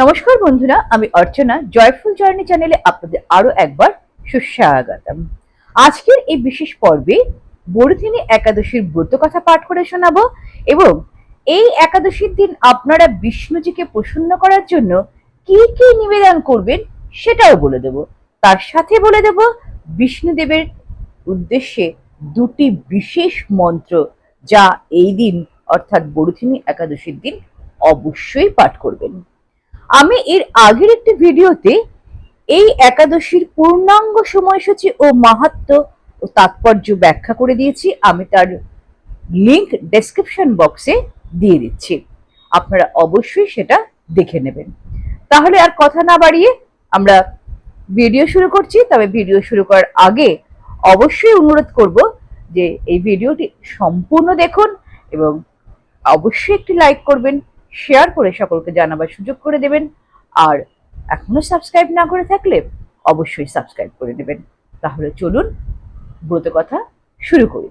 নমস্কার বন্ধুরা, আমি অর্চনা জয়ফুল জার্নি চ্যানেলে আপনাদের আরও একবার সুস্বাগতম। আজকের এই বিশেষ পর্বে বড়দিনী একাদশীর ব্রত কথা পাঠ করে শোনাবো এবং এই একাদশীর দিন আপনারা বিষ্ণুজিকে প্রসন্ন করার জন্য কি কি নিবেদন করবেন সেটাও বলে দেব। তার সাথে বলে দেব, বিষ্ণুদেবের উদ্দেশ্যে দুটি বিশেষ মন্ত্র যা এই দিন, অর্থাৎ বড়দিনী একাদশীর দিন, অবশ্যই পাঠ করবেন। আমি এর আগের একটি ভিডিওতে এই একাদশীর পূর্ণাঙ্গ সময়সূচি ও মাহাত্ম ও তাৎপর্য ব্যাখ্যা করে দিয়েছি। আমি তার লিংক ডেসক্রিপশন বক্সে দিয়ে দিচ্ছি। আপনারা অবশ্যই সেটা দেখে নেবেন। তাহলে আর কথা না বাড়িয়ে আমরা ভিডিও শুরু করছি। তবে ভিডিও শুরু করার আগে অবশ্যই অনুরোধ করব যে এই ভিডিওটি সম্পূর্ণ দেখুন এবং অবশ্যই একটি লাইক করবেন। শেয়ার করে সকলকে জানাবার সুযোগ করে দেবেন। আর এখনও সাবস্ক্রাইব না করে থাকলে অবশ্যই সাবস্ক্রাইব করে দেবেন। তাহলে চলুন ব্রত কথা শুরু করি।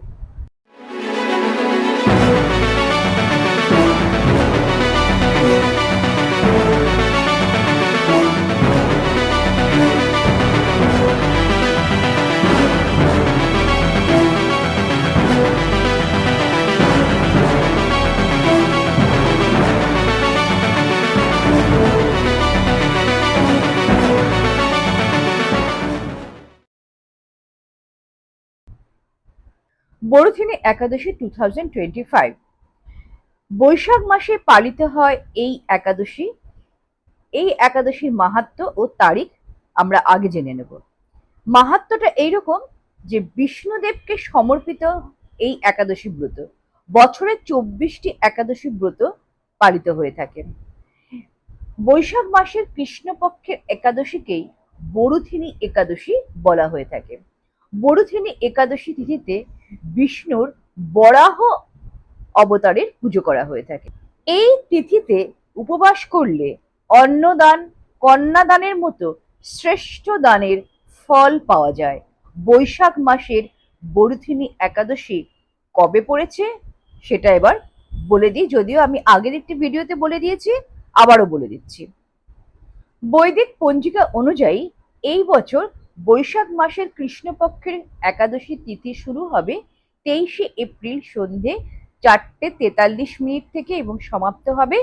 বড়থিনী Ekadashi two thousand twenty five Boishakh মাসে পালিত হয় এই একাদশী। এই একাদশীর মাহাত্ম ও তারিখ আমরা আগে জেনে নেব। মাহাত্মটা এইরকম যে বিষ্ণুদেবকে সমর্পিত এই একাদশী ব্রত। বছরে চব্বিশটি একাদশী ব্রত পালিত হয়ে থাকে। বৈশাখ মাসের কৃষ্ণপক্ষের একাদশীকেই বড়ুথিনী একাদশী বলা হয়ে থাকে। বড়ুথিনী একাদশী তিথিতে বিষ্ণুর বরাহ অবতারের পুজো করা হয়ে থাকে। এই তিথিতে উপবাস করলে অন্নদান, কন্যাদানের মতো শ্রেষ্ঠ দানের ফল পাওয়া যায়। বৈশাখ মাসের বরুথিনী একাদশী কবে পড়েছে সেটা এবার বলে দিই। যদিও আমি আগের একটি ভিডিওতে বলে দিয়েছি, আবারও বলে দিচ্ছি। বৈদিক পঞ্জিকা অনুযায়ী এই বছর বৈশাখ মাসের কৃষ্ণপক্ষের একাদশী তিথি শুরু হবে তেইশে এপ্রিল সন্ধে চারটে তেতাল্লিশ মিনিট থেকে এবং সমাপ্ত হবে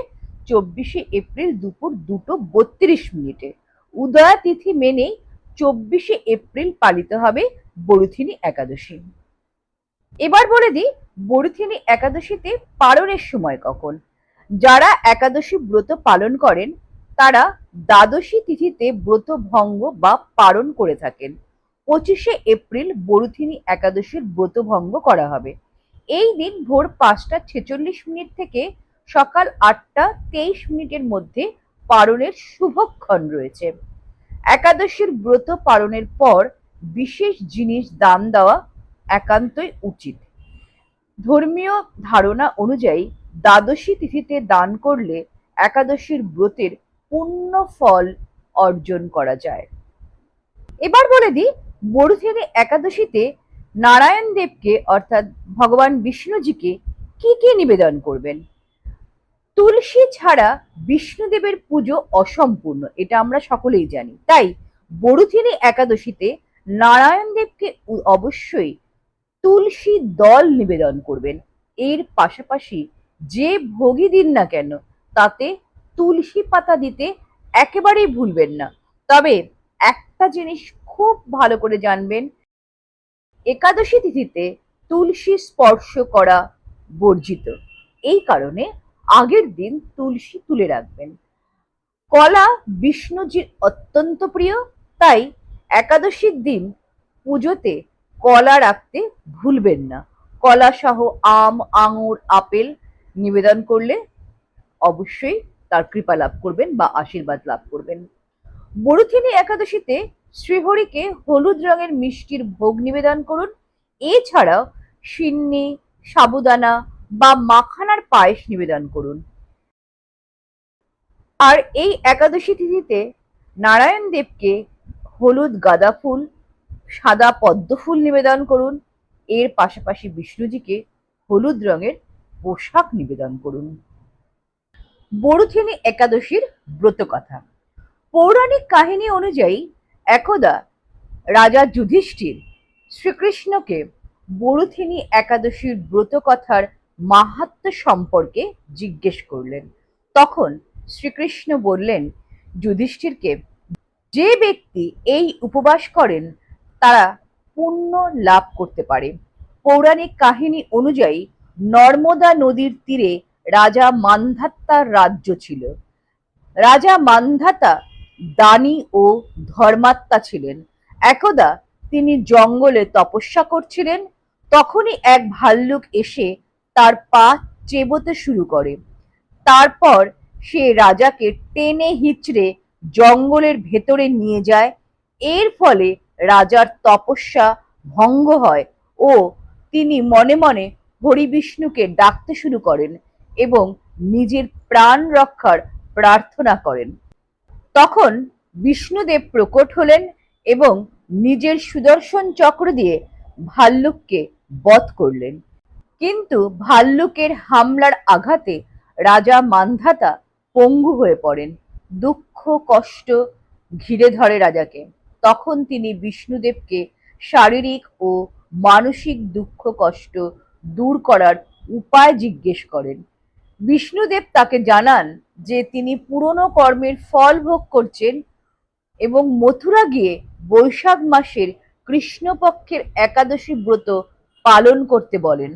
চব্বিশে এপ্রিল দুপুর দুটো বত্রিশ মিনিটে। উদয়া তিথি মেনেই চব্বিশে এপ্রিল পালিত হবে বরুথিনী একাদশী। এবার বলে দিই, বরুথিনী একাদশীতে পালনের সময় কখন? যারা একাদশী ব্রত পালন করেন, তারা দ্বাদশী তিথিতে ব্রত ভঙ্গ বা পালন করে থাকেন। পঁচিশে এপ্রিল বরুথিনী একাদশীর ব্রত ভঙ্গ করা হবে। এই দিন ভোর পাঁচটা ছেচল্লিশ মিনিট থেকে সকাল আটটা তেইশ মিনিটের মধ্যে পারণের শুভক্ষণ রয়েছে। একাদশীর ব্রত পালনের পর বিশেষ জিনিস দান দেওয়া একান্তই উচিত। ধর্মীয় ধারণা অনুযায়ী দ্বাদশী তিথিতে দান করলে একাদশীর ব্রতের পূর্ণ ফল অর্জন করা যায়। এবার বলে দিই বড়ুথেরি একাদশীতে নারায়ণ দেবকে, অর্থাৎ ভগবান বিষ্ণুজিকে কি কি নিবেদন করবেন? তুলসী ছাড়া বিষ্ণুদেবের পুজো অসম্পূর্ণ, এটা আমরা সকলেই জানি। তাই বড়ুথিনী একাদশীতে নারায়ণ দেবকে অবশ্যই তুলসী দল নিবেদন করবেন। এর পাশাপাশি যে ভোগই দিন না কেন, তাতে তুলসী পাতা দিতে একেবারেই ভুলবেন না। তবে একটা জিনিস খুব ভালো করে জানবেন। একাদশী তিথিতে তুলসী স্পর্শ করা বর্জিত। এই কারণে আগের দিন তুলসী তুলে রাখবেন। কলা বিষ্ণুজির অত্যন্ত প্রিয়, তাই একাদশীর দিন পুজোতে কলা রাখতে ভুলবেন না। কলা সহ আম, আঙুর, আপেল নিবেদন করলে অবশ্যই তার কৃপা লাভ করবেন বা আশীর্বাদ লাভ করবেন। বড়ুথিনী একাদশীতে শ্রীহরিকে হলুদ রঙের মিষ্টির ভোগ নিবেদন করুন। এছাড়াও সিন্নি, সাবুদানা বা মাখানার পায়েস নিবেদন করুন। আর এই একাদশী তিথিতে নারায়ণ দেবকে হলুদ গাঁদা ফুল, সাদা পদ্ম ফুল নিবেদন করুন। এর পাশাপাশি বিষ্ণুজিকে হলুদ রঙের পোশাক নিবেদন করুন। বড়ুথিনী একাদশীর ব্রতকথা। পৌরাণিক কাহিনী অনুযায়ী একদা রাজা যুধিষ্ঠির শ্রীকৃষ্ণকে বড়ুথিনী একাদশীর ব্রতকথার মাহাত্ম্য সম্পর্কে জিজ্ঞেস করলেন। তখন শ্রীকৃষ্ণ বললেন, যুধিষ্ঠিরকে যে ব্যক্তি এই উপবাস করেন, তারা পুণ্য লাভ করতে পারে। পৌরাণিক কাহিনী অনুযায়ী নর্মদা নদীর তীরে রাজা মান্ধাত্তার রাজ্য ছিল। রাজা মান্ধাতা দানী ও ধর্মাত্মা ছিলেন। একদা তিনি জঙ্গলে তপস্যা করছিলেন, তখনই এক ভাল্লুক এসে তার পা চেবোতে শুরু করে। তারপর সে রাজাকে টেনে হিচড়ে জঙ্গলের ভেতরে নিয়ে যায়। এর ফলে রাজার তপস্যা ভঙ্গ হয় ও তিনি মনে মনে হরিবিষ্ণুকে ডাকতে শুরু করেন এবং নিজের প্রাণ রক্ষার প্রার্থনা করেন। তখন বিষ্ণুদেব প্রকট হলেন এবং নিজের সুদর্শন চক্র দিয়ে ভাল্লুককে বধ করলেন। কিন্তু ভাল্লুকের হামলার আঘাতে রাজা মান্ধাতা পঙ্গু হয়ে পড়েন। দুঃখ, কষ্ট ঘিরে ধরে রাজাকে। তখন তিনি বিষ্ণুদেবকে শারীরিক ও মানসিক দুঃখ, কষ্ট দূর করার উপায় জিজ্ঞেস করেন। বিষ্ণুদেব তাকে জানান যে তিনি পুরনো কর্মের ফল ভোগ করছেন এবং মথুরা গিয়ে বৈশাখ মাসের কৃষ্ণপক্ষের একাদশী ব্রত পালন করতে বলেন।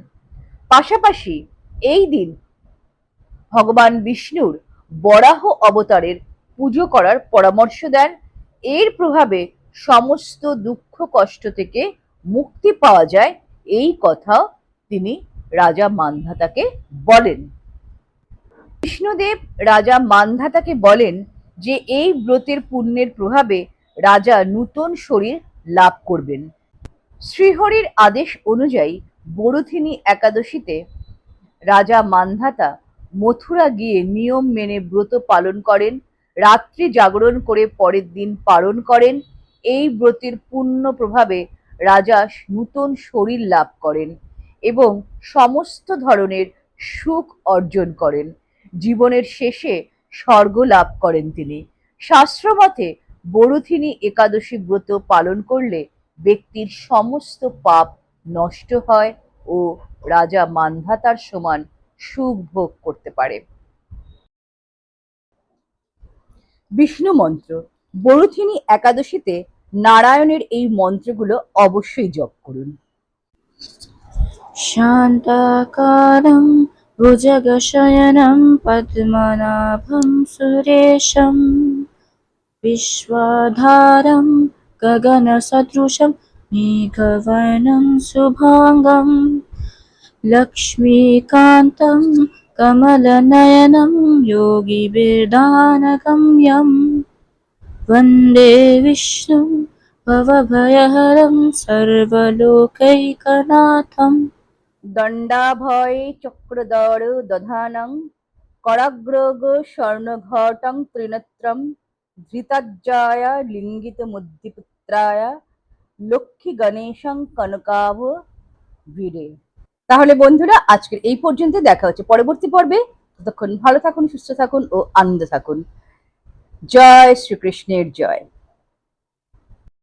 পাশাপাশি এই দিন ভগবান বিষ্ণুর বরাহ অবতারের পুজো করার পরামর্শ দেন। এর প্রভাবে সমস্ত দুঃখ কষ্ট থেকে মুক্তি পাওয়া যায়, এই কথা তিনি রাজা মান্ধাতাকে বলেন। বিষ্ণুদেব রাজা মান্ধাতাকে বলেন যে এই ব্রতের পুণ্যের প্রভাবে রাজা নূতন শরীর লাভ করবেন। শ্রীহরির আদেশ অনুযায়ী বরুথিনী একাদশীতে রাজা মান্ধাতা মথুরা গিয়ে নিয়ম মেনে ব্রত পালন করেন, রাত্রি জাগরণ করে পরের দিন পালন করেন, এই ব্রতের পূর্ণ প্রভাবে রাজা নূতন শরীর লাভ করেন এবং সমস্ত ধরনের সুখ অর্জন করেন। জীবনের শেষে স্বর্গ লাভ করেন তিনি। শাস্ত্রমতে বরুথিনী একাদশী ব্রত পালন করলে ব্যক্তির সমস্ত পাপ নষ্ট হয় ও রাজা মান্ধাতার সমান সুখ ভোগ করতে পারে। বিষ্ণু মন্ত্র। বরুথিনী একাদশীতে নারায়ণের এই মন্ত্রগুলো অবশ্যই জপ করুন। শান্তাকারম भुजगशयनं पद्मनाभं सुरेशं विश्वाधारं गगनसदृशं मेघवर्णं शुभाङ्गं लक्ष्मीकान्तं कमलनयनं योगिभिर्दानगम्यं वंदे विष्णुं भवभयहरं सर्वलोकैकनाथम्। দণ্ডাভয়ে চক্রদর দধানং করাগ্রগ স্বর্ণঘটং ত্রিনেত্রম ধৃতাজ্জায় লিঙ্গিত মুদ্দিপুত্রায় লক্ষ্মী গণেশং কনকাভ ভিড়ে তাহলে বন্ধুরা, আজকের এই পর্যন্ত দেখা হচ্ছে পরবর্তী পর্বে। ততক্ষণ ভালো থাকুন, সুস্থ থাকুন ও আনন্দ থাকুন। জয় শ্রীকৃষ্ণের জয়।